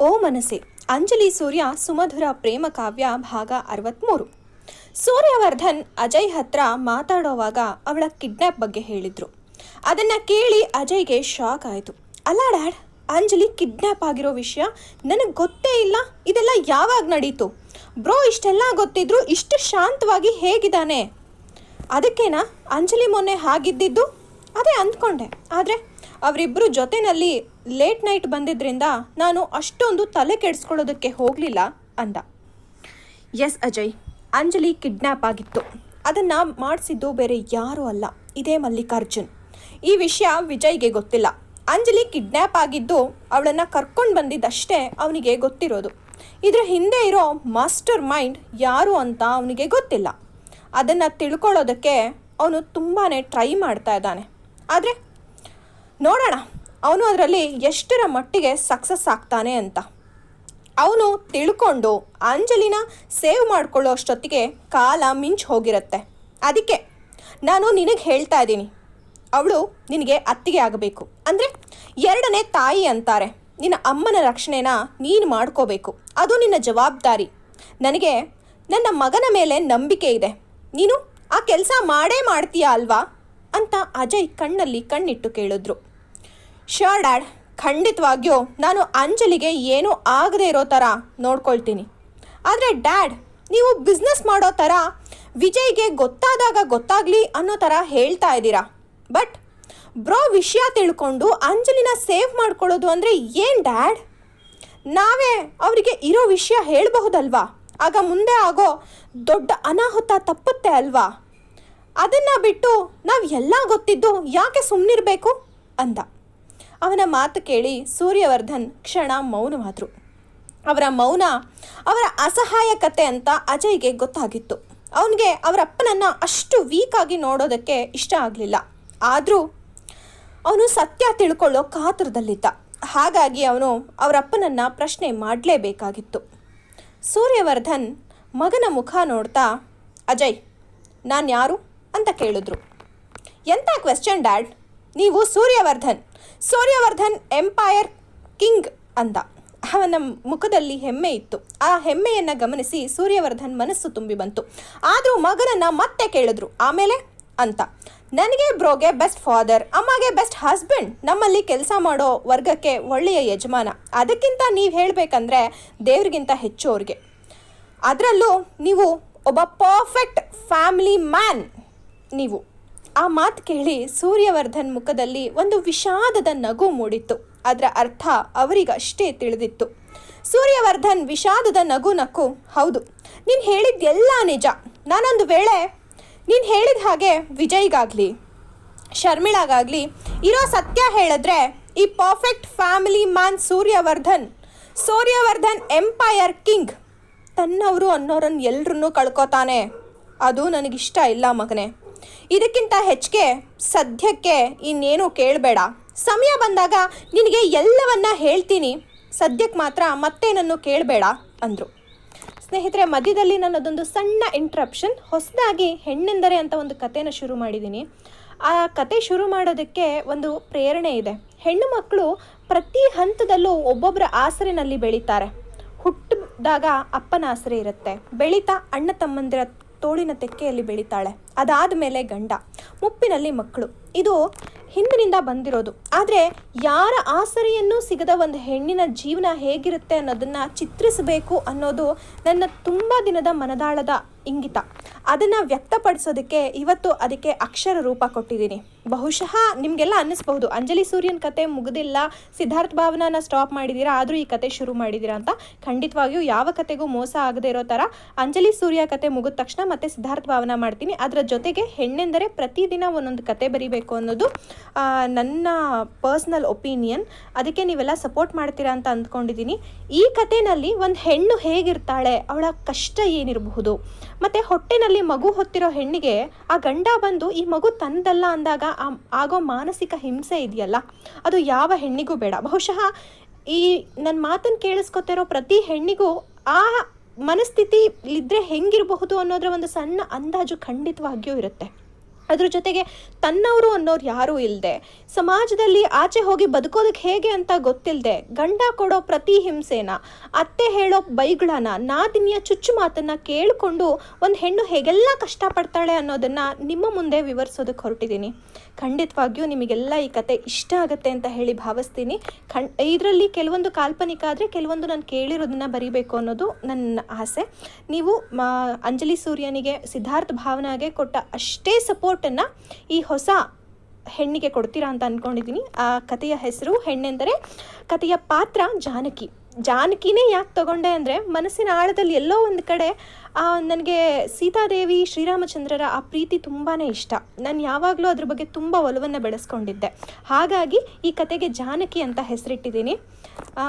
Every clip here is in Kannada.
ಓ ಮನಸ್ಸೆ. ಅಂಜಲಿ, ಸೂರ್ಯ, ಸುಮಧುರ, ಪ್ರೇಮ, ಕಾವ್ಯ, ಭಾಗ ಅರವತ್ತ್ಮೂರು ಸೂರ್ಯವರ್ಧನ್ ಅಜಯ್ ಹತ್ರ ಮಾತಾಡೋವಾಗ ಅವಳ ಕಿಡ್ನ್ಯಾಪ್ ಬಗ್ಗೆ ಹೇಳಿದ್ರು. ಅದನ್ನ ಕೇಳಿ ಅಜಯ್ಗೆ ಶಾಕ್ ಆಯಿತು. ಅಲ್ಲ ಡ್ಯಾಡ್, ಅಂಜಲಿ ಕಿಡ್ನ್ಯಾಪ್ ಆಗಿರೋ ವಿಷಯ ನನಗೆ ಗೊತ್ತೇ ಇಲ್ಲ. ಇದೆಲ್ಲ ಯಾವಾಗ ನಡೀತು? ಬ್ರೋ, ಇಷ್ಟೆಲ್ಲ ಗೊತ್ತಿದ್ರು ಇಷ್ಟು ಶಾಂತವಾಗಿ ಹೇಗಿದ್ದಾನೆ? ಅದಕ್ಕೇನಾ? ಅಂಜಲಿ ಮೊನ್ನೆ ಹಾಗಿದ್ದಿದ್ದು? ಅದೇ ಅಂದ್ಕೊಂಡೆ. ಆದರೆ ಅವರಿಬ್ಬರು ಜೊತೆಯಲ್ಲಿ ಲೇಟ್ ನೈಟ್ ಬಂದಿದ್ದರಿಂದ ನಾನು ಅಷ್ಟೊಂದು ತಲೆ ಕೆಡಿಸ್ಕೊಳ್ಳೋದಕ್ಕೆ ಹೋಗಲಿಲ್ಲ ಅಂದ. ಎಸ್ ಅಜಯ್. ಅಂಜಲಿ ಕಿಡ್ನ್ಯಾಪ್ ಆಗಿತ್ತು. ಅದನ್ನು ಮಾಡಿಸಿದ್ದು ಬೇರೆ ಯಾರೂ ಅಲ್ಲ. ಇದೇ ಮಲ್ಲಿಕಾರ್ಜುನ್. ಈ ವಿಷಯ ವಿಜಯ್ಗೆ ಗೊತ್ತಿಲ್ಲ. ಅಂಜಲಿ ಕಿಡ್ನ್ಯಾಪ್ ಆಗಿದ್ದು ಅವಳನ್ನು ಕರ್ಕೊಂಡು ಬಂದಿದ್ದಷ್ಟೇ ಅವನಿಗೆ ಗೊತ್ತಿರೋದು. ಇದರ ಹಿಂದೆ ಇರೋ ಮಾಸ್ಟರ್ ಮೈಂಡ್ ಯಾರು ಅಂತ ಅವನಿಗೆ ಗೊತ್ತಿಲ್ಲ. ಅದನ್ನು ತಿಳ್ಕೊಳ್ಳೋದಕ್ಕೆ ಅವನು ತುಂಬಾ ಟ್ರೈ ಮಾಡ್ತಾ ಇದ್ದಾನೆ. ಆದರೆ ನೋಡೋಣ. ಅವನು ಅದರಲ್ಲಿ ಎಷ್ಟರ ಮಟ್ಟಿಗೆ ಸಕ್ಸಸ್ ಆಗ್ತಾನೆ ಅಂತ. ಅವನು ತಿಳ್ಕೊಂಡು ಅಂಜಲಿನ ಸೇವ್ ಮಾಡಿಕೊಳ್ಳೋ ಅಷ್ಟೊತ್ತಿಗೆ ಕಾಲ ಮಿಂಚು ಹೋಗಿರುತ್ತೆ. ಅದಕ್ಕೆ ನಾನು ನಿನಗೆ ಹೇಳ್ತಾ ಇದ್ದೀನಿ. ಅವಳು ನಿನಗೆ ಅತ್ತಿಗೆ ಆಗಬೇಕು. ಅಂದರೆ ಎರಡನೇ ತಾಯಿ ಅಂತಾರೆ. ನಿನ್ನ ಅಮ್ಮನ ರಕ್ಷಣೆನ ನೀನು ಮಾಡ್ಕೋಬೇಕು. ಅದು ನಿನ್ನ ಜವಾಬ್ದಾರಿ. ನನಗೆ ನನ್ನ ಮಗನ ಮೇಲೆ ನಂಬಿಕೆ ಇದೆ. ನೀನು ಆ ಕೆಲಸ ಮಾಡೇ ಮಾಡ್ತೀಯಾ ಅಲ್ವಾ? ಅಂತ ಅಜಯ್ ಕಣ್ಣಲ್ಲಿ ಕಣ್ಣಿಟ್ಟು ಕೇಳಿದ್ರು. ಶ್ಯೂರ್ ಡ್ಯಾಡ್ ಖಂಡಿತವಾಗಿಯೂ ನಾನು ಅಂಜಲಿಗೆ ಏನೂ ಆಗದೆ ಇರೋ ಥರ ನೋಡ್ಕೊಳ್ತೀನಿ. ಆದರೆ ಡ್ಯಾಡ್ ನೀವು ಬಿಸ್ನೆಸ್ ಮಾಡೋ ಥರ ವಿಜಯ್ಗೆ ಗೊತ್ತಾದಾಗ ಗೊತ್ತಾಗಲಿ ಅನ್ನೋ ಥರ ಹೇಳ್ತಾ ಇದ್ದೀರಾ? ಬಟ್ ಬ್ರೋ ವಿಷಯ ತಿಳ್ಕೊಂಡು ಅಂಜಲಿನ ಸೇವ್ ಮಾಡ್ಕೊಳ್ಳೋದು ಅಂದರೆ ಏನು ಡ್ಯಾಡ್ ನಾವೇ ಅವರಿಗೆ ಇರೋ ವಿಷಯ ಹೇಳಬಹುದಲ್ವಾ? ಆಗ ಮುಂದೆ ಆಗೋ ದೊಡ್ಡ ಅನಾಹುತ ತಪ್ಪುತ್ತೆ ಅಲ್ವಾ? ಅದನ್ನು ಬಿಟ್ಟು ನಾವು ಎಲ್ಲ ಗೊತ್ತಿದ್ದು ಯಾಕೆ ಸುಮ್ಮನಿರಬೇಕು ಅಂದ. ಅವನ ಮಾತು ಕೇಳಿ ಸೂರ್ಯವರ್ಧನ್ ಕ್ಷಣ ಮೌನವಾದರು. ಅವರ ಮೌನ ಅವರ ಅಸಹಾಯಕತೆ ಅಂತ ಅಜಯ್ಗೆ ಗೊತ್ತಾಗಿತ್ತು. ಅವನಿಗೆ ಅವರ ಅಪ್ಪನನ್ನು ಅಷ್ಟು ವೀಕಾಗಿ ನೋಡೋದಕ್ಕೆ ಇಷ್ಟ ಆಗಲಿಲ್ಲ. ಆದರೂ ಅವನು ಸತ್ಯ ತಿಳ್ಕೊಳ್ಳೋ ಕಾತುರದಲ್ಲಿದ್ದ. ಹಾಗಾಗಿ ಅವನು ಅವರಪ್ಪನನ್ನು ಪ್ರಶ್ನೆ ಮಾಡಲೇಬೇಕಾಗಿತ್ತು. ಸೂರ್ಯವರ್ಧನ್ ಮಗನ ಮುಖ ನೋಡ್ತಾ, ಅಜಯ್ ನಾನು ಯಾರು ಅಂತ ಕೇಳಿದ್ರು. ಎಂಥ ಕ್ವೆಶ್ಚನ್ ಡ್ಯಾಡ್ ನೀವು ಸೂರ್ಯವರ್ಧನ್ ಸೂರ್ಯವರ್ಧನ್ ಎಂಪೈರ್ ಕಿಂಗ್ ಅಂದ. ಅವನ ಮುಖದಲ್ಲಿ ಹೆಮ್ಮೆ ಇತ್ತು. ಆ ಹೆಮ್ಮೆಯನ್ನು ಗಮನಿಸಿ ಸೂರ್ಯವರ್ಧನ್ ಮನಸ್ಸು ತುಂಬಿ ಬಂತು. ಆದರೂ ಮಗನನ್ನ ಮತ್ತೆ ಕೇಳಿದ್ರು, ಆಮೇಲೆ? ಅಂತ. ನನಗೆ ಬ್ರೋಗೆ ಬೆಸ್ಟ್ ಫಾದರ್ ಅಮ್ಮಗೆ ಬೆಸ್ಟ್ ಹಸ್ಬೆಂಡ್ ನಮ್ಮಲ್ಲಿ ಕೆಲಸ ಮಾಡೋ ವರ್ಗಕ್ಕೆ ಒಳ್ಳೆಯ ಯಜಮಾನ. ಅದಕ್ಕಿಂತ ನೀವು ಹೇಳಬೇಕಂದ್ರೆ ದೇವ್ರಿಗಿಂತ ಹೆಚ್ಚು ಅವ್ರಿಗೆ. ಅದರಲ್ಲೂ ನೀವು ಒಬ್ಬ ಪರ್ಫೆಕ್ಟ್ ಫ್ಯಾಮಿಲಿ ಮ್ಯಾನ್ ನೀವು. ಆ ಮಾತು ಕೇಳಿ ಸೂರ್ಯವರ್ಧನ್ ಮುಖದಲ್ಲಿ ಒಂದು ವಿಷಾದದ ನಗು ಮೂಡಿತ್ತು. ಅದರ ಅರ್ಥ ಅವರಿಗಷ್ಟೇ ತಿಳಿದಿತ್ತು. ಸೂರ್ಯವರ್ಧನ್ ವಿಷಾದದ ನಗು ನಕ್ಕು, ಹೌದು, ನೀನು ಹೇಳಿದ್ದೆಲ್ಲ ನಿಜ. ನಾನೊಂದು ವೇಳೆ ನೀನು ಹೇಳಿದ ಹಾಗೆ ವಿಜಯ್ಗಾಗಲಿ, ಶರ್ಮಿಳಾಗಾಗಲಿ, ಇರೋ ಸತ್ಯ ಹೇಳಿದ್ರೆ ಈ perfect family man Suryavardhan Suryavardhan empire king ತನ್ನವರು ಅನ್ನೋರನ್ನು ಎಲ್ಲರನ್ನೂ ಕಳ್ಕೊತಾನೆ. ಅದು ನನಗಿಷ್ಟ ಇಲ್ಲ ಮಗನೇ. ಇದಕ್ಕಿಂತ ಹೆಚ್ಚಿಗೆ ಸದ್ಯಕ್ಕೆ ಇನ್ನೇನು ಕೇಳಬೇಡ. ಸಮಯ ಬಂದಾಗ ನಿನಗೆ ಎಲ್ಲವನ್ನ ಹೇಳ್ತೀನಿ. ಸದ್ಯಕ್ಕೆ ಮಾತ್ರ ಮತ್ತೆ ನನ್ನ ಕೇಳಬೇಡ ಅಂದರು. ಸ್ನೇಹಿತರೆ, ಮಧ್ಯದಲ್ಲಿ ನನ್ನದೊಂದು ಸಣ್ಣ ಇಂಟ್ರಪ್ಷನ್ ಹೊಸದಾಗಿ ಹೆಣ್ಣೆಂದರೆ ಅಂತ ಒಂದು ಕಥೆನ ಶುರು ಮಾಡಿದ್ದೀನಿ. ಆ ಕತೆ ಶುರು ಮಾಡೋದಕ್ಕೆ ಒಂದು ಪ್ರೇರಣೆ ಇದೆ. ಹೆಣ್ಣು ಮಕ್ಕಳು ಪ್ರತಿ ಹಂತದಲ್ಲೂ ಒಬ್ಬೊಬ್ಬರ ಆಸರೆನಲ್ಲಿ ಬೆಳೀತಾರೆ. ಹುಟ್ಟಿದಾಗ ಅಪ್ಪನ ಆಸರೆ ಇರುತ್ತೆ. ಬೆಳೀತಾ ಅಣ್ಣ ತಮ್ಮಂದಿರ ತೋಳಿನ ತೆಕ್ಕೆಯಲ್ಲಿ ಬೆಳೀತಾಳೆ. ಅದಾದ ಮೇಲೆ ಗಂಡ, ಮುಪ್ಪಿನಲ್ಲಿ ಮಕ್ಕಳು. ಇದು ಹಿಂದಿನಿಂದ ಬಂದಿರೋದು. ಆದರೆ ಯಾರ ಆಸರೆಯನ್ನೂ ಸಿಗದ ಒಂದು ಹೆಣ್ಣಿನ ಜೀವನ ಹೇಗಿರುತ್ತೆ ಅನ್ನೋದನ್ನು ಚಿತ್ರಿಸಬೇಕು ಅನ್ನೋದು ನನ್ನ ತುಂಬ ದಿನದ ಮನದಾಳದ ಇಂಗಿತ. ಅದನ್ನು ವ್ಯಕ್ತಪಡಿಸೋದಕ್ಕೆ ಇವತ್ತು ಅದಕ್ಕೆ ಅಕ್ಷರ ರೂಪ ಕೊಟ್ಟಿದ್ದೀನಿ. ಬಹುಶಃ ನಿಮಗೆಲ್ಲ ಅನ್ನಿಸ್ಬಹುದು, ಅಂಜಲಿ ಸೂರ್ಯನ ಕತೆ ಮುಗಿದಿಲ್ಲ, ಸಿದ್ಧಾರ್ಥ ಭಾವನನ ಸ್ಟಾಪ್ ಮಾಡಿದ್ದೀರಾ ಆದರೂ ಈ ಕತೆ ಶುರು ಮಾಡಿದ್ದೀರಾ ಅಂತ ಖಂಡಿತವಾಗಿಯೂ ಯಾವ ಕತೆಗೂ ಮೋಸ ಆಗದೆ ಇರೋ ಥರ ಅಂಜಲಿ ಸೂರ್ಯ ಕತೆ ಮುಗಿದ ತಕ್ಷಣ ಮತ್ತೆ ಸಿದ್ಧಾರ್ಥ ಭಾವನ ಮಾಡ್ತೀನಿ. ಅದರ ಜೊತೆಗೆ ಹೆಣ್ಣೆಂದರೆ ಪ್ರತಿದಿನ ಒಂದೊಂದು ಕತೆ ಬರೀಬೇಕು ಅನ್ನೋದು ನನ್ನ ಪರ್ಸ್ನಲ್ ಒಪಿನಿಯನ್ ಅದಕ್ಕೆ ನೀವೆಲ್ಲ ಸಪೋರ್ಟ್ ಮಾಡ್ತೀರಾ ಅಂತ ಅಂದ್ಕೊಂಡಿದ್ದೀನಿ. ಈ ಕತೆನಲ್ಲಿ ಒಂದು ಹೆಣ್ಣು ಹೇಗಿರ್ತಾಳೆ, ಅವಳ ಕಷ್ಟ ಏನಿರಬಹುದು, ಮತ್ತು ಹೊಟ್ಟೆನಲ್ಲಿ ಮಗು ಹೊತ್ತಿರೋ ಹೆಣ್ಣಿಗೆ ಆ ಗಂಡ ಬಂದು ಈ ಮಗು ತಂದಲ್ಲ ಅಂದಾಗ ಆಗೋ ಮಾನಸಿಕ ಹಿಂಸೆ ಇದೆಯಲ್ಲ? ಅದು ಯಾವ ಹೆಣ್ಣಿಗೂ ಬೇಡ. ಬಹುಶಃ ಈ ನನ್ನ ಮಾತನ್ನು ಕೇಳಿಸ್ಕೊತಿರೋ ಪ್ರತಿ ಹೆಣ್ಣಿಗೂ ಆ ಮನಸ್ಥಿತಿ ಇದ್ರೆ ಹೆಂಗಿರಬಹುದು ಅನ್ನೋದ್ರ ಒಂದು ಸಣ್ಣ ಅಂದಾಜು ಖಂಡಿತವಾಗಿಯೂ ಇರುತ್ತೆ. ಅದ್ರ ಜೊತೆಗೆ ತನ್ನವರು ಅನ್ನೋರು ಯಾರೂ ಇಲ್ಲದೆ ಸಮಾಜದಲ್ಲಿ ಆಚೆ ಹೋಗಿ ಬದುಕೋದಕ್ಕೆ ಹೇಗೆ ಅಂತ ಗೊತ್ತಿಲ್ಲದೆ ಗಂಡ ಕೊಡೋ ಪ್ರತಿ ಹಿಂಸೆನ, ಅತ್ತೆ ಹೇಳೋ ಬೈಗಳನ್ನ, ನಾದಿನಿಯ ಚುಚ್ಚು ಮಾತನ್ನ ಕೇಳಿಕೊಂಡು ಒಂದು ಹೆಣ್ಣು ಹೇಗೆಲ್ಲ ಕಷ್ಟಪಡ್ತಾಳೆ ಅನ್ನೋದನ್ನ ನಿಮ್ಮ ಮುಂದೆ ವಿವರಿಸೋದಕ್ಕೆ ಹೊರಟಿದ್ದೀನಿ. ಖಂಡಿತವಾಗಿಯೂ ನಿಮಗೆಲ್ಲ ಈ ಕತೆ ಇಷ್ಟ ಆಗುತ್ತೆ ಅಂತ ಹೇಳಿ ಭಾವಿಸ್ತೀನಿ. ಖಂಡ್ ಇದರಲ್ಲಿ ಕೆಲವೊಂದು ಕಾಲ್ಪನಿಕ ಆದರೆ ಕೆಲವೊಂದು ನಾನು ಕೇಳಿರೋದನ್ನ ಬರಿಬೇಕು ಅನ್ನೋದು ನನ್ನ ಆಸೆ. ನೀವು ಅಂಜಲಿ ಸೂರ್ಯನಿಗೆ ಸಿದ್ಧಾರ್ಥ ಭಾವನಾಗೆ ಕೊಟ್ಟ ಅಷ್ಟೇ ಸಪೋರ್ಟನ್ನು ಈ ಹೊಸ ಹೆಣ್ಣಿಗೆ ಕೊಡ್ತೀರಾ ಅಂತ ಅಂದ್ಕೊಂಡಿದ್ದೀನಿ ಆ ಕಥೆಯ ಹೆಸರು ಹೆಣ್ಣೆಂದರೆ ಕಥೆಯ ಪಾತ್ರ ಜಾನಕಿ. ಜಾನಕಿನೇ ಯಾಕೆ ತಗೊಂಡೆ ಅಂದರೆ ಮನಸ್ಸಿನ ಆಳದಲ್ಲಿ ಎಲ್ಲೋ ಒಂದು ಕಡೆ ನನಗೆ ಸೀತಾದೇವಿ ಶ್ರೀರಾಮಚಂದ್ರರ ಆ ಪ್ರೀತಿ ತುಂಬಾ ಇಷ್ಟ. ನಾನು ಯಾವಾಗಲೂ ಅದ್ರ ಬಗ್ಗೆ ತುಂಬ ಒಲವನ್ನು ಬೆಳೆಸ್ಕೊಂಡಿದ್ದೆ. ಹಾಗಾಗಿ ಈ ಕತೆಗೆ ಜಾನಕಿ ಅಂತ ಹೆಸರಿಟ್ಟಿದ್ದೀನಿ.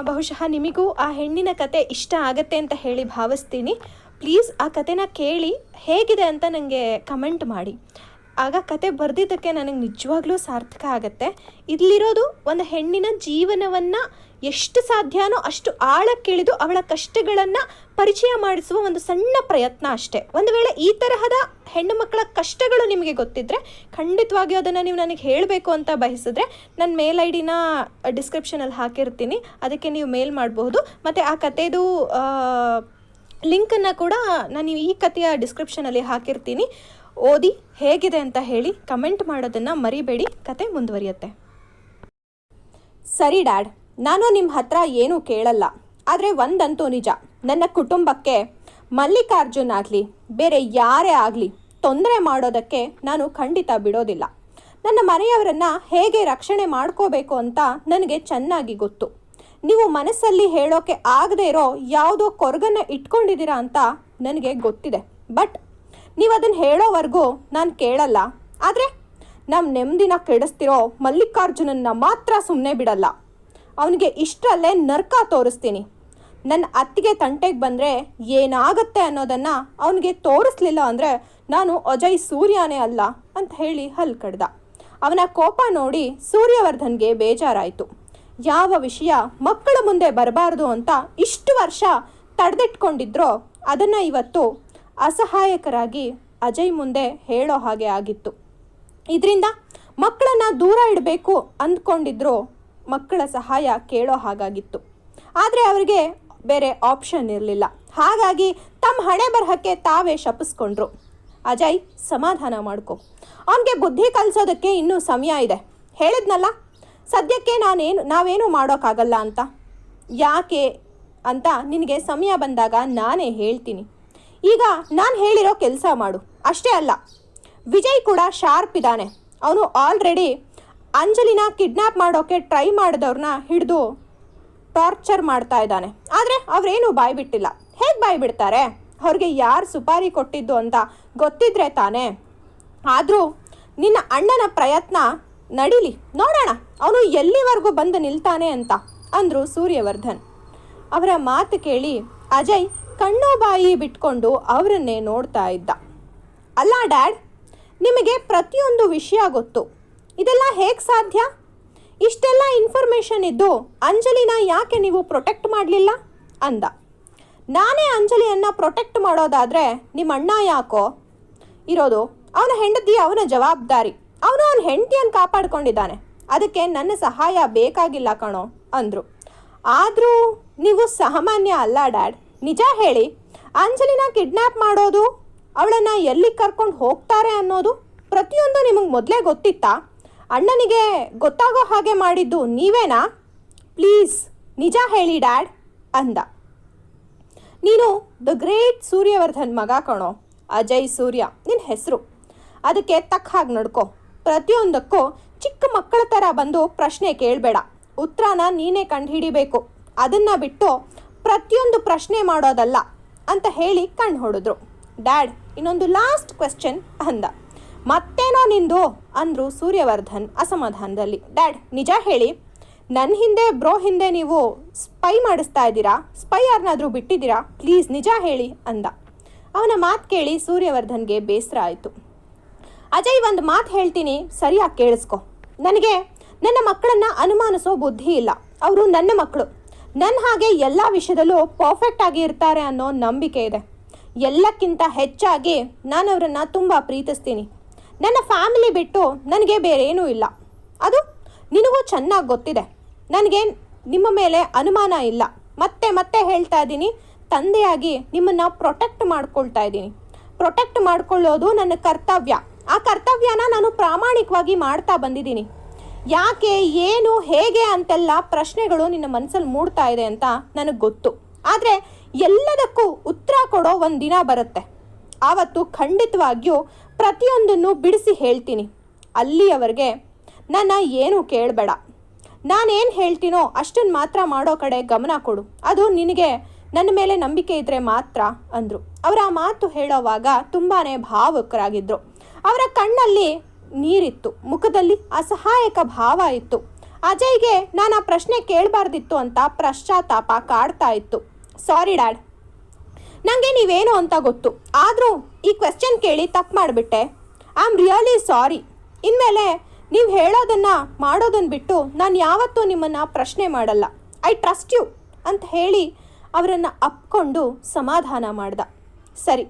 ಬಹುಶಃ ನಿಮಗೂ ಆ ಹೆಣ್ಣಿನ ಕತೆ ಇಷ್ಟ ಆಗತ್ತೆ ಅಂತ ಹೇಳಿ ಭಾವಿಸ್ತೀನಿ. ಪ್ಲೀಸ್, ಆ ಕತೆನ ಕೇಳಿ ಹೇಗಿದೆ ಅಂತ ನನಗೆ ಕಮೆಂಟ್ ಮಾಡಿ. ಆಗ ಕತೆ ಬರೆದಿದ್ದಕ್ಕೆ ನನಗೆ ನಿಜವಾಗ್ಲೂ ಸಾರ್ಥಕ ಆಗುತ್ತೆ. ಇಲ್ಲಿರೋದು ಒಂದು ಹೆಣ್ಣಿನ ಜೀವನವನ್ನು ಎಷ್ಟು ಸಾಧ್ಯನೋ ಅಷ್ಟು ಆಳಕ್ಕಿಳಿದು ಅವಳ ಕಷ್ಟಗಳನ್ನು ಪರಿಚಯ ಮಾಡಿಸುವ ಒಂದು ಸಣ್ಣ ಪ್ರಯತ್ನ ಅಷ್ಟೇ. ಒಂದು ವೇಳೆ ಈ ತರಹದ ಹೆಣ್ಣು ಮಕ್ಕಳ ಕಷ್ಟಗಳು ನಿಮಗೆ ಗೊತ್ತಿದ್ದರೆ ಖಂಡಿತವಾಗಿಯೂ ಅದನ್ನು ನೀವು ನನಗೆ ಹೇಳಬೇಕು ಅಂತ ಬಯಸಿದ್ರೆ ನನ್ನ ಮೇಲ್ ಐ ಡಿನ ಡಿಸ್ಕ್ರಿಪ್ಷನಲ್ಲಿ ಹಾಕಿರ್ತೀನಿ. ಅದಕ್ಕೆ ನೀವು ಮೇಲ್ ಮಾಡಬಹುದು. ಮತ್ತು ಆ ಕತೆದು ಲಿಂಕನ್ನು ಕೂಡ ನಾನು ಈ ಕಥೆಯ ಡಿಸ್ಕ್ರಿಪ್ಷನಲ್ಲಿ ಹಾಕಿರ್ತೀನಿ. ಓದಿ ಹೇಗಿದೆ ಅಂತ ಹೇಳಿ ಕಮೆಂಟ್ ಮಾಡೋದನ್ನು ಮರಿಬೇಡಿ. ಕತೆ ಮುಂದುವರಿಯುತ್ತೆ. ಸರಿ ಡ್ಯಾಡ್, ನಾನು ನಿಮ್ಮ ಹತ್ರ ಏನೂ ಕೇಳಲ್ಲ. ಆದರೆ ಒಂದಂತೂ ನಿಜ. ನನ್ನ ಕುಟುಂಬಕ್ಕೆ ಮಲ್ಲಿಕಾರ್ಜುನ್ ಆಗಲಿ, ಬೇರೆ ಯಾರೇ ಆಗಲಿ ತೊಂದರೆ ಮಾಡೋದಕ್ಕೆ ನಾನು ಖಂಡಿತ ಬಿಡೋದಿಲ್ಲ. ನನ್ನ ಮನೆಯವರನ್ನು ಹೇಗೆ ರಕ್ಷಣೆ ಮಾಡ್ಕೋಬೇಕು ಅಂತ ನನಗೆ ಚೆನ್ನಾಗಿ ಗೊತ್ತು. ನೀವು ಮನಸ್ಸಲ್ಲಿ ಹೇಳೋಕೆ ಆಗದೆ ಇರೋ ಯಾವುದೋ ಕೊರಗನ್ನ ಇಟ್ಕೊಂಡಿದ್ದೀರಾ ಅಂತ ನನಗೆ ಗೊತ್ತಿದೆ. ಬಟ್ ನೀವು ಅದನ್ನು ಹೇಳೋವರೆಗೂ ನಾನು ಕೇಳಲ್ಲ. ಆದರೆ ನಮ್ಮ ನೆಮ್ಮದಿನ ಕೆಡಿಸ್ತಿರೋ ಮಲ್ಲಿಕಾರ್ಜುನನ್ನ ಮಾತ್ರ ಸುಮ್ಮನೆ ಬಿಡಲ್ಲ. ಅವನಿಗೆ ಇಷ್ಟರಲ್ಲೇ ನರ್ಕ ತೋರಿಸ್ತೀನಿ. ನನ್ನ ಅತ್ತಿಗೆ ತಂಟೆಗೆ ಬಂದರೆ ಏನಾಗುತ್ತೆ ಅನ್ನೋದನ್ನು ಅವನಿಗೆ ತೋರಿಸ್ಲಿಲ್ಲ ಅಂದರೆ ನಾನು ಅಜಯ್ ಸೂರ್ಯನೇ ಅಲ್ಲ ಅಂತ ಹೇಳಿ ಹಲ್ ಕಡ್ದ. ಅವನ ಕೋಪ ನೋಡಿ ಸೂರ್ಯವರ್ಧನ್ಗೆ ಬೇಜಾರಾಯಿತು. ಯಾವ ವಿಷಯ ಮಕ್ಕಳ ಮುಂದೆ ಬರಬಾರ್ದು ಅಂತ ಇಷ್ಟು ವರ್ಷ ತಡೆದಿಟ್ಕೊಂಡಿದ್ರೋ ಅದನ್ನು ಇವತ್ತು ಅಸಹಾಯಕರಾಗಿ ಅಜಯ್ ಮುಂದೆ ಹೇಳೋ ಹಾಗೆ ಆಗಿತ್ತು. ಇದರಿಂದ ಮಕ್ಕಳನ್ನು ದೂರ ಇಡಬೇಕು ಅಂದ್ಕೊಂಡಿದ್ರು ಮಕ್ಕಳ ಸಹಾಯ ಕೇಳೋ ಹಾಗಾಗಿತ್ತು. ಆದರೆ ಅವರಿಗೆ ಬೇರೆ ಆಪ್ಷನ್ ಇರಲಿಲ್ಲ. ಹಾಗಾಗಿ ತಮ್ಮ ಹಣೆ ಬರಹಕ್ಕೆ ತಾವೇ ಶಪಿಸ್ಕೊಂಡ್ರು. ಅಜಯ್, ಸಮಾಧಾನ ಮಾಡ್ಕೊ. ಅವನಿಗೆ ಬುದ್ಧಿ ಕಲಿಸೋದಕ್ಕೆ ಇನ್ನೂ ಸಮಯ ಇದೆ. ಹೇಳಿದ್ನಲ್ಲ, ಸದ್ಯಕ್ಕೆ ನಾನೇನು, ನಾವೇನು ಮಾಡೋಕ್ಕಾಗಲ್ಲ ಅಂತ. ಯಾಕೆ ಅಂತ ನಿನಗೆ ಸಮಯ ಬಂದಾಗ ನಾನೇ ಹೇಳ್ತೀನಿ. ಈಗ ನಾನು ಹೇಳಿರೋ ಕೆಲಸ ಮಾಡು. ಅಷ್ಟೇ ಅಲ್ಲ, ವಿಜಯ್ ಕೂಡ ಶಾರ್ಪ್ ಇದ್ದಾನೆ. ಅವನು ಆಲ್ರೆಡಿ ಅಂಜಲಿನ ಕಿಡ್ನ್ಯಾಪ್ ಮಾಡೋಕ್ಕೆ ಟ್ರೈ ಮಾಡಿದವ್ರನ್ನ ಹಿಡಿದು ಟಾರ್ಚರ್ ಮಾಡ್ತಾ ಇದ್ದಾನೆ. ಆದರೆ ಅವರೇನು ಬಾಯಿ ಬಿಟ್ಟಿಲ್ಲ. ಹೇಗೆ ಬಾಯಿ ಬಿಡ್ತಾರೆ? ಅವ್ರಿಗೆ ಯಾರು ಸುಪಾರಿ ಕೊಟ್ಟಿದ್ದು ಅಂತ ಗೊತ್ತಿದ್ರೆ ತಾನೇ. ಆದರೂ ನಿನ್ನ ಅಣ್ಣನ ಪ್ರಯತ್ನ ನಡೀಲಿ. ನೋಡೋಣ, ಅವನು ಎಲ್ಲಿವರೆಗೂ ಬಂದು ನಿಲ್ತಾನೆ ಅಂತ ಅಂದರು ಸೂರ್ಯವರ್ಧನ್. ಅವರ ಮಾತು ಕೇಳಿ ಅಜಯ್ ಕಣ್ಣು ಬಾಯಿ ಬಿಟ್ಕೊಂಡು ಅವರನ್ನೇ ನೋಡ್ತಾ ಇದ್ದ. ಅಲ್ಲ, ಡ್ಯಾಡ್, ನಿಮಗೆ ಪ್ರತಿಯೊಂದು ವಿಷಯ ಗೊತ್ತು. ಇದೆಲ್ಲ ಹೇಗೆ ಸಾಧ್ಯ? ಇಷ್ಟೆಲ್ಲ ಇನ್ಫಾರ್ಮೇಷನ್ ಇದ್ದು ಅಂಜಲಿನ ಯಾಕೆ ನೀವು ಪ್ರೊಟೆಕ್ಟ್ ಮಾಡಲಿಲ್ಲ? ಅಂದ. ನಾನೇ ಅಂಜಲಿಯನ್ನು ಪ್ರೊಟೆಕ್ಟ್ ಮಾಡೋದಾದರೆ ನಿಮ್ಮ ಅಣ್ಣ ಯಾಕೋ? ಇರೋದು, ಅವನ ಹೆಂಡತಿ ಅವನ ಜವಾಬ್ದಾರಿ. ಅವನು ಅವನ ಹೆಂಡತಿಯನ್ನು ಕಾಪಾಡ್ಕೊಂಡಿದ್ದಾನೆ. ಅದಕ್ಕೆ ನನ್ನ ಸಹಾಯ ಬೇಕಾಗಿಲ್ಲ ಕಣೋ, ಅಂದರು. ಆದರೂ ನೀವು ಸಾಮಾನ್ಯ ಅಲ್ಲ, ಡ್ಯಾಡ್. ನಿಜ ಹೇಳಿ, ಅಂಜಲಿನ ಕಿಡ್ನ್ಯಾಪ್ ಮಾಡೋದು, ಅವಳನ್ನು ಎಲ್ಲಿ ಕರ್ಕೊಂಡು ಹೋಗ್ತಾರೆ ಅನ್ನೋದು ಪ್ರತಿಯೊಂದು ನಿಮಗೆ ಮೊದಲೇ ಗೊತ್ತಿತ್ತಾ? ಅಣ್ಣನಿಗೆ ಗೊತ್ತಾಗೋ ಹಾಗೆ ಮಾಡಿದ್ದು ನೀವೇನಾ? ಪ್ಲೀಸ್, ನಿಜ ಹೇಳಿ ಡ್ಯಾಡ್, ಅಂದ. ನೀನು ದ ಗ್ರೇಟ್ ಸೂರ್ಯವರ್ಧನ್ ಮಗ ಕಣೋ, ಅಜಯ್ ಸೂರ್ಯ ನಿನ್ನ ಹೆಸರು. ಅದಕ್ಕೆ ತಕ್ಕ ಹಾಗೆ ನಡ್ಕೋ. ಪ್ರತಿಯೊಂದಕ್ಕೂ ಚಿಕ್ಕ ಮಕ್ಕಳ ಥರ ಬಂದು ಪ್ರಶ್ನೆ ಕೇಳಬೇಡ. ಉತ್ತರನ ನೀನೇ ಕಂಡುಹಿಡಿಬೇಕು. ಅದನ್ನು ಬಿಟ್ಟು ಪ್ರತಿಯೊಂದು ಪ್ರಶ್ನೆ ಮಾಡೋದಲ್ಲ ಅಂತ ಹೇಳಿ ಕಣ್ಣು ಹೊಡೆದ್ರು. ಡ್ಯಾಡ್, ಇನ್ನೊಂದು ಲಾಸ್ಟ್ ಕ್ವೆಶ್ಚನ್ ಅಂದ. ಮತ್ತೇನೋ ನಿಂದು? ಅಂದರು ಸೂರ್ಯವರ್ಧನ್ ಅಸಮಾಧಾನದಲ್ಲಿ. ಡ್ಯಾಡ್, ನಿಜ ಹೇಳಿ. ನನ್ನ ಹಿಂದೆ, ಬ್ರೋ ಹಿಂದೆ ನೀವು ಸ್ಪೈ ಮಾಡಿಸ್ತಾ ಇದ್ದೀರಾ? ಸ್ಪೈ ಯಾರನ್ನಾದರೂ ಬಿಟ್ಟಿದ್ದೀರಾ? ಪ್ಲೀಸ್ ನಿಜ ಹೇಳಿ ಅಂದ. ಅವನ ಮಾತು ಕೇಳಿ ಸೂರ್ಯವರ್ಧನ್ಗೆ ಬೇಸರ ಆಯಿತು. ಅಜಯ್ ಒಂದು ಮಾತು ಹೇಳ್ತೀನಿ, ಸರಿಯಾಗಿ ಕೇಳಿಸ್ಕೊ. ನನಗೆ ನನ್ನ ಮಕ್ಕಳನ್ನ ಅನುಮಾನಿಸೋ ಬುದ್ಧಿ ಇಲ್ಲ. ಅವರು ನನ್ನ ಮಕ್ಕಳು ನನ್ನ ಹಾಗೆ ಎಲ್ಲ ವಿಷಯದಲ್ಲೂ ಪರ್ಫೆಕ್ಟ್ ಆಗಿ ಇರ್ತಾರೆ ಅನ್ನೋ ನಂಬಿಕೆ ಇದೆ. ಎಲ್ಲಕ್ಕಿಂತ ಹೆಚ್ಚಾಗಿ ನಾನು ಅವರನ್ನು ತುಂಬ ಪ್ರೀತಿಸ್ತೀನಿ. ನನ್ನ ಫ್ಯಾಮಿಲಿ ಬಿಟ್ಟು ನನಗೆ ಬೇರೆ ಏನೂ ಇಲ್ಲ. ಅದು ನಿನಗೂ ಚೆನ್ನಾಗಿ ಗೊತ್ತಿದೆ. ನನಗೆ ನಿಮ್ಮ ಮೇಲೆ ಅನುಮಾನ ಇಲ್ಲ. ಮತ್ತೆ ಮತ್ತೆ ಹೇಳ್ತಾ ಇದ್ದೀನಿ, ತಂದೆಯಾಗಿ ನಿಮ್ಮನ್ನು ಪ್ರೊಟೆಕ್ಟ್ ಮಾಡ್ಕೊಳ್ತಾ ಇದ್ದೀನಿ. ಪ್ರೊಟೆಕ್ಟ್ ಮಾಡ್ಕೊಳ್ಳೋದು ನನ್ನ ಕರ್ತವ್ಯ. ಆ ಕರ್ತವ್ಯನ ನಾನು ಪ್ರಾಮಾಣಿಕವಾಗಿ ಮಾಡ್ತಾ ಬಂದಿದ್ದೀನಿ. ಯಾಕೆ, ಏನು, ಹೇಗೆ ಅಂತೆಲ್ಲ ಪ್ರಶ್ನೆಗಳು ನಿನ್ನ ಮನಸ್ಸಲ್ಲಿ ಮೂಡ್ತಾ ಇದೆ ಅಂತ ನನಗೆ ಗೊತ್ತು. ಆದರೆ ಎಲ್ಲದಕ್ಕೂ ಉತ್ತರ ಕೊಡೋ ಒಂದು ದಿನ ಬರುತ್ತೆ. ಆವತ್ತು ಖಂಡಿತವಾಗಿಯೂ ಪ್ರತಿಯೊಂದನ್ನು ಬಿಡಿಸಿ ಹೇಳ್ತೀನಿ. ಅಲ್ಲಿಯವರೆಗೆ ನನ್ನ ಏನು ಕೇಳಬೇಡ. ನಾನೇನು ಹೇಳ್ತೀನೋ ಅಷ್ಟನ್ನು ಮಾತ್ರ ಮಾಡೋ ಕಡೆ ಗಮನ ಕೊಡು. ಅದು ನಿನಗೆ ನನ್ನ ಮೇಲೆ ನಂಬಿಕೆ ಇದ್ದರೆ ಮಾತ್ರ ಅಂದರು. ಅವರ ಮಾತು ಹೇಳೋವಾಗ ತುಂಬಾ ಭಾವುಕರಾಗಿದ್ದರು ಅವರ ಕಣ್ಣಲ್ಲಿ ನೀರಿತ್ತು. ಮುಖದಲ್ಲಿ ಅಸಹಾಯಕ ಭಾವ ಇತ್ತು. ಅಜಯ್ಗೆ ನಾನು ಆ ಪ್ರಶ್ನೆ ಕೇಳಬಾರ್ದಿತ್ತು ಅಂತ ಪಶ್ಚಾತ್ತಾಪ ಕಾಡ್ತಾ ಇತ್ತು. Sorry dad. ನನಗೆ ನೀವೇನು ಅಂತ ಗೊತ್ತು. ಆದರೂ ಈ ಕ್ವೆಶ್ಚನ್ ಕೇಳಿ ತಪ್ಪು ಮಾಡಿಬಿಟ್ಟೆ. ಐ ಆಮ್ ರಿಯಲಿ ಸಾರಿ ಇನ್ಮೇಲೆ ನೀವು ಹೇಳೋದನ್ನು ಮಾಡೋದನ್ನು ಬಿಟ್ಟು ನಾನು ಯಾವತ್ತೂ ನಿಮ್ಮನ್ನು ಪ್ರಶ್ನೆ ಮಾಡಲ್ಲ. ಐ ಟ್ರಸ್ಟ್ ಯು ಅಂತ ಹೇಳಿ ಅವರನ್ನು ಅಪ್ಕೊಂಡು ಸಮಾಧಾನ ಮಾಡ್ದ. ಸರಿ,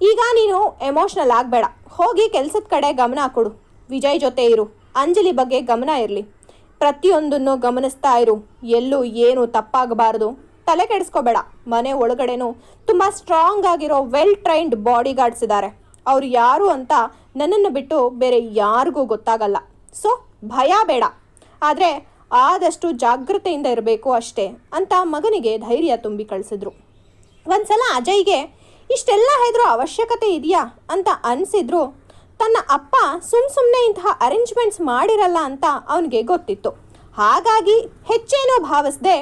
ಈಗ ನೀನು ಎಮೋಷ್ನಲ್ ಆಗಬೇಡ. ಹೋಗಿ ಕೆಲಸದ ಕಡೆ ಗಮನ ಕೊಡು. ವಿಜಯ್ ಜೊತೆ ಇರು. ಅಂಜಲಿ ಬಗ್ಗೆ ಗಮನ ಇರಲಿ. ಪ್ರತಿಯೊಂದನ್ನು ಗಮನಿಸ್ತಾ ಇರು. ಎಲ್ಲೂ ಏನು ತಪ್ಪಾಗಬಾರ್ದು. ತಲೆ ಕೆಡಿಸ್ಕೋಬೇಡ. ಮನೆ ಒಳಗಡೆನೂ ತುಂಬ ಸ್ಟ್ರಾಂಗ್ ಆಗಿರೋ ವೆಲ್ ಟ್ರೈನ್ಡ್ ಬಾಡಿ ಗಾರ್ಡ್ಸ್ ಇದ್ದಾರೆ ಅವ್ರು ಯಾರು ಅಂತ ನನ್ನನ್ನು ಬಿಟ್ಟು ಬೇರೆ ಯಾರಿಗೂ ಗೊತ್ತಾಗಲ್ಲ. ಸೊ ಭಯ ಬೇಡ. ಆದರೆ ಆದಷ್ಟು ಜಾಗೃತೆಯಿಂದ ಇರಬೇಕು ಅಷ್ಟೇ ಅಂತ ಮಗನಿಗೆ ಧೈರ್ಯ ತುಂಬಿ ಕಳಿಸಿದ್ರು. ಒಂದ್ಸಲ ಅಜಯ್ಗೆ ಇಷ್ಟೆಲ್ಲ ಹೆದರೋ ಅವಶ್ಯಕತೆ ಇದೆಯಾ ಅಂತ ಅನಿಸಿದ್ರು. ತನ್ನ ಅಪ್ಪ ಸುಮ್ ಸುಮ್ಮನೆ ಇಂತಹ ಅರೇಂಜ್ಮೆಂಟ್ಸ್ ಮಾಡಿರಲ್ಲ ಅಂತ ಅವನಿಗೆ ಗೊತ್ತಿತ್ತು. ಹಾಗಾಗಿ ಹೆಚ್ಚೇನೋ ಭಾವಿಸ್ದೆ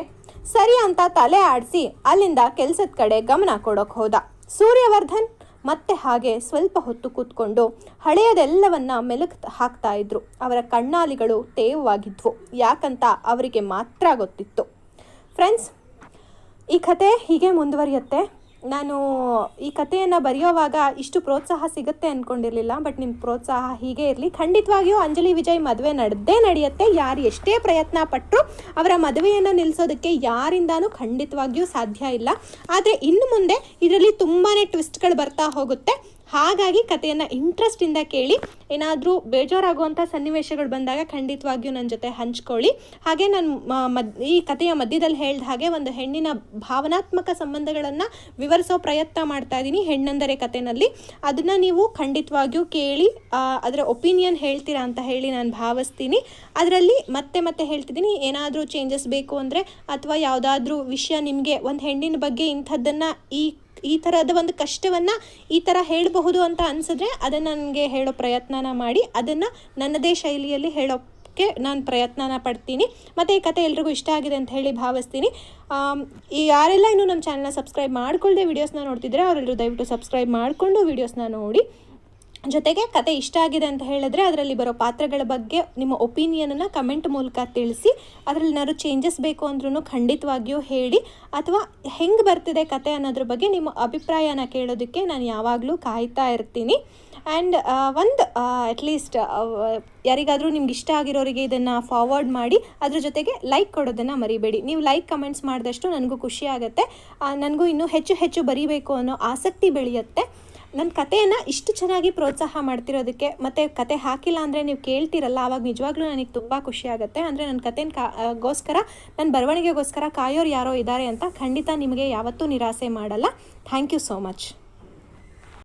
ಸರಿ ಅಂತ ತಲೆ ಆಡಿಸಿ ಅಲ್ಲಿಂದ ಕೆಲಸದ ಕಡೆ ಗಮನ ಕೊಡೋಕೆ ಹೋದ. ಸೂರ್ಯವರ್ಧನ್ ಮತ್ತೆ ಹಾಗೆ ಸ್ವಲ್ಪ ಹೊತ್ತು ಕೂತ್ಕೊಂಡು ಹಳೆಯದೆಲ್ಲವನ್ನ ಮೆಲುಕ್ ಹಾಕ್ತಾ ಇದ್ರು. ಅವರ ಕಣ್ಣಾಲಿಗಳು ತೇವವಾಗಿದ್ವು. ಯಾಕಂತ ಅವರಿಗೆ ಮಾತ್ರ ಗೊತ್ತಿತ್ತು. ಫ್ರೆಂಡ್ಸ್, ಈ ಕತೆ ಹೀಗೆ ಮುಂದುವರಿಯುತ್ತೆ. ನಾನು ಈ ಕಥೆಯನ್ನು ಬರೆಯೋವಾಗ ಇಷ್ಟು ಪ್ರೋತ್ಸಾಹ ಸಿಗುತ್ತೆ ಅಂದ್ಕೊಂಡಿರಲಿಲ್ಲ ಬಟ್ ನಿಮ್ಮ ಪ್ರೋತ್ಸಾಹ ಹೀಗೆ ಇರಲಿ. ಖಂಡಿತವಾಗಿಯೂ ಅಂಜಲಿ ವಿಜಯ್ ಮದುವೆ ನಡೆದೇ ನಡೆಯುತ್ತೆ. ಯಾರು ಎಷ್ಟೇ ಪ್ರಯತ್ನ ಪಟ್ಟರು ಅವರ ಮದುವೆಯನ್ನು ನಿಲ್ಲಿಸೋದಕ್ಕೆ ಯಾರಿಂದಾನೂ ಖಂಡಿತವಾಗಿಯೂ ಸಾಧ್ಯ ಇಲ್ಲ. ಆದರೆ ಇನ್ನು ಮುಂದೆ ಇದರಲ್ಲಿ ತುಂಬಾ ಟ್ವಿಸ್ಟ್ಗಳು ಬರ್ತಾ ಹೋಗುತ್ತೆ. ಹಾಗಾಗಿ ಕಥೆಯನ್ನು ಇಂಟ್ರೆಸ್ಟಿಂದ ಕೇಳಿ, ಏನಾದರೂ ಬೇಜಾರಾಗುವಂಥ ಸನ್ನಿವೇಶಗಳು ಬಂದಾಗ ಖಂಡಿತವಾಗಿಯೂ ನನ್ನ ಜೊತೆ ಹಂಚ್ಕೊಳ್ಳಿ. ಹಾಗೆ ನಾನು ಮದ್, ಈ ಕಥೆಯ ಮಧ್ಯದಲ್ಲಿ ಹೇಳ್ದ ಹಾಗೆ ಒಂದು ಹೆಣ್ಣಿನ ಭಾವನಾತ್ಮಕ ಸಂಬಂಧಗಳನ್ನು ವಿವರಿಸೋ ಪ್ರಯತ್ನ ಮಾಡ್ತಾ ಇದ್ದೀನಿ ಹೆಣ್ಣಂದರೆ ಕಥೆನಲ್ಲಿ. ಅದನ್ನು ನೀವು ಖಂಡಿತವಾಗಿಯೂ ಕೇಳಿ ಅದರ ಒಪಿನಿಯನ್ ಹೇಳ್ತೀರಾ ಅಂತ ಹೇಳಿ ನಾನು ಭಾವಿಸ್ತೀನಿ. ಅದರಲ್ಲಿ ಮತ್ತೆ ಮತ್ತೆ ಹೇಳ್ತಿದ್ದೀನಿ ಏನಾದರೂ ಚೇಂಜಸ್ ಬೇಕು ಅಂದರೆ, ಅಥವಾ ಯಾವುದಾದ್ರೂ ವಿಷಯ ನಿಮಗೆ ಒಂದು ಹೆಣ್ಣಿನ ಬಗ್ಗೆ ಇಂಥದ್ದನ್ನು ಈ ಈ ಥರದ ಒಂದು ಕಷ್ಟವನ್ನು ಈ ಥರ ಹೇಳಬಹುದು ಅಂತ ಅನಿಸಿದ್ರೆ ಅದನ್ನು ನನಗೆ ಹೇಳೋ ಪ್ರಯತ್ನನ ಮಾಡಿ, ಅದನ್ನು ನನ್ನದೇ ಶೈಲಿಯಲ್ಲಿ ಹೇಳೋ ನಾನು ಪ್ರಯತ್ನನ ಪಡ್ತೀನಿ. ಮತ್ತು ಈ ಕತೆ ಎಲ್ರಿಗೂ ಇಷ್ಟ ಆಗಿದೆ ಅಂತ ಹೇಳಿ ಭಾವಿಸ್ತೀನಿ. ಈ ಯಾರೆಲ್ಲ ಇನ್ನೂ ನಮ್ಮ ಚಾನಲ್ನ ಸಬ್ಸ್ಕ್ರೈಬ್ ಮಾಡ್ಕೊಳ್ಳದೆ ವೀಡಿಯೋಸ್ನ ನೋಡ್ತಿದ್ರೆ ಅವರೆಲ್ಲರೂ ದಯವಿಟ್ಟು ಸಬ್ಸ್ಕ್ರೈಬ್ ಮಾಡಿಕೊಂಡು ವೀಡಿಯೋಸ್ನ ನೋಡಿ. ಜೊತೆಗೆ ಕತೆ ಇಷ್ಟ ಆಗಿದೆ ಅಂತ ಹೇಳಿದ್ರೆ ಅದರಲ್ಲಿ ಬರೋ ಪಾತ್ರಗಳ ಬಗ್ಗೆ ನಿಮ್ಮ ಒಪಿನಿಯನನ್ನು ಕಮೆಂಟ್ ಮೂಲಕ ತಿಳಿಸಿ, ಅದರಲ್ಲಿ ಏನಾದ್ರು ಚೇಂಜಸ್ ಬೇಕು ಅಂದ್ರೂ ಖಂಡಿತವಾಗಿಯೂ ಹೇಳಿ, ಅಥವಾ ಹೆಂಗೆ ಬರ್ತಿದೆ ಕತೆ ಅನ್ನೋದ್ರ ಬಗ್ಗೆ ನಿಮ್ಮ ಅಭಿಪ್ರಾಯನ ಕೇಳೋದಕ್ಕೆ ನಾನು ಯಾವಾಗಲೂ ಕಾಯ್ತಾ ಇರ್ತೀನಿ. ಆ್ಯಂಡ್ ಒಂದು ಅಟ್ಲೀಸ್ಟ್ ಯಾರಿಗಾದರೂ ನಿಮ್ಗೆ ಇಷ್ಟ ಆಗಿರೋರಿಗೆ ಇದನ್ನು ಫಾರ್ವರ್ಡ್ ಮಾಡಿ, ಅದ್ರ ಜೊತೆಗೆ ಲೈಕ್ ಕೊಡೋದನ್ನು ಮರಿಬೇಡಿ. ನೀವು ಲೈಕ್ ಕಮೆಂಟ್ಸ್ ಮಾಡಿದಷ್ಟು ನನಗೂ ಖುಷಿ ಆಗುತ್ತೆ. ನನಗೂ ಇನ್ನೂ ಹೆಚ್ಚು ಹೆಚ್ಚು ಬರೀಬೇಕು ಅನ್ನೋ ಆಸಕ್ತಿ ಬೆಳೆಯುತ್ತೆ. ನನ್ನ ಕಥೆಯನ್ನು ಇಷ್ಟು ಚೆನ್ನಾಗಿ ಪ್ರೋತ್ಸಾಹ ಮಾಡ್ತಿರೋದಕ್ಕೆ ಮತ್ತು ಕತೆ ಹಾಕಿಲ್ಲ ಅಂದರೆ ನೀವು ಕೇಳ್ತಿರಲ್ಲ ಆವಾಗ ನಿಜವಾಗ್ಲೂ ನನಗೆ ತುಂಬ ಖುಷಿ ಆಗುತ್ತೆ. ಅಂದರೆ ನನ್ನ ಕಥೆನ ಕಾ ಗೋಸ್ಕರ ನನ್ನ ಬರವಣಿಗೆಗೋಸ್ಕರ ಕಾಯೋರು ಯಾರೋ ಇದ್ದಾರೆ ಅಂತ ಖಂಡಿತ ನಿಮಗೆ ಯಾವತ್ತೂ ನಿರಾಸೆ ಮಾಡಲ್ಲ. Thank you so much